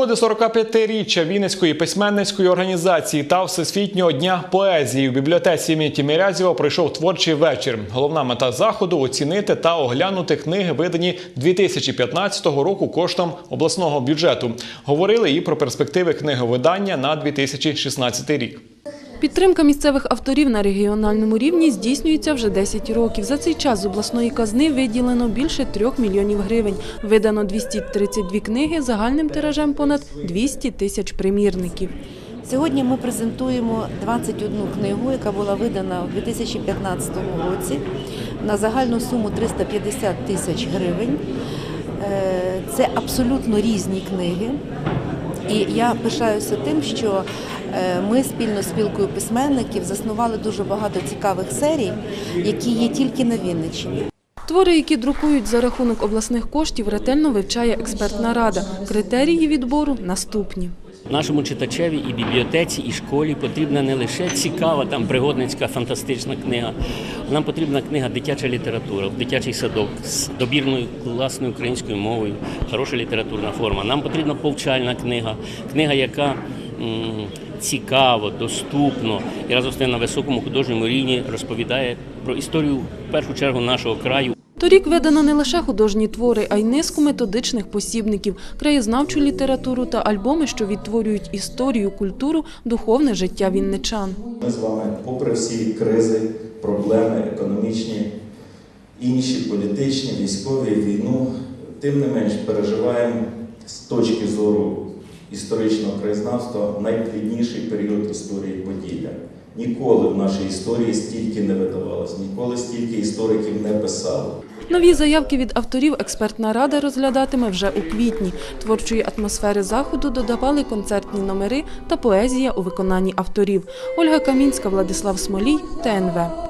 Ходи 45-річчя Вінницької письменницької організації та Всесвітнього дня поезії в бібліотеці імені Тімірязєва пройшов творчий вечір. Головна мета заходу оцінити та оглянути книги, видані 2015 року коштом обласного бюджету. Говорили і про перспективи книговидання на 2016 рік. Підтримка місцевих авторів на регіональному рівні здійснюється вже 10 років. За цей час з обласної казни виділено більше 3 мільйонів гривень. Видано 232 книги загальним тиражем понад 200 тисяч примірників. Сьогодні ми презентуємо 21 книгу, яка була видана у 2015 році на загальну суму 350 тисяч гривень. Е, Це абсолютно різні книги. І я пишаюся тим, що е, ми спільно з спілкою письменників заснували дуже багато цікавих серій, які є тільки на Вінниччині. Твори, які друкують за рахунок обласних коштів, ретельно вивчає експертна рада. Критерії відбору наступні. Нашому читачеві і бібліотеці, і школі потрібна не лише цікава там пригодницька фантастична книга. Нам потрібна книга дитяча література, дитячий садок з добірною класною українською мовою, хороша літературна форма. Нам потрібна повчальна книга, книга, яка цікаво, доступно і разом з тим на високому художньому рівні розповідає про історію в першу чергу нашого краю. Торік видано не лише художні твори, а й низку методичних посібників, краєзнавчу літературу та альбоми, що відтворюють історію, культуру, духовне життя вінничан. Ми з вами, попри всі кризи, проблеми економічні, інші політичні, військові, війну, тим не менш переживаємо з точки зору історичного краєзнавства найплідніший період історії Поділля. Ніколи в нашій історії стільки не видавалось, ніколи стільки істориків не писали. Нові заявки від авторів експертна рада розглядатиме вже у квітні. Творчої атмосфери заходу додавали концертні номери та поезія у виконанні авторів. Ольга Камінська, Владислав Смолій, ТНВ.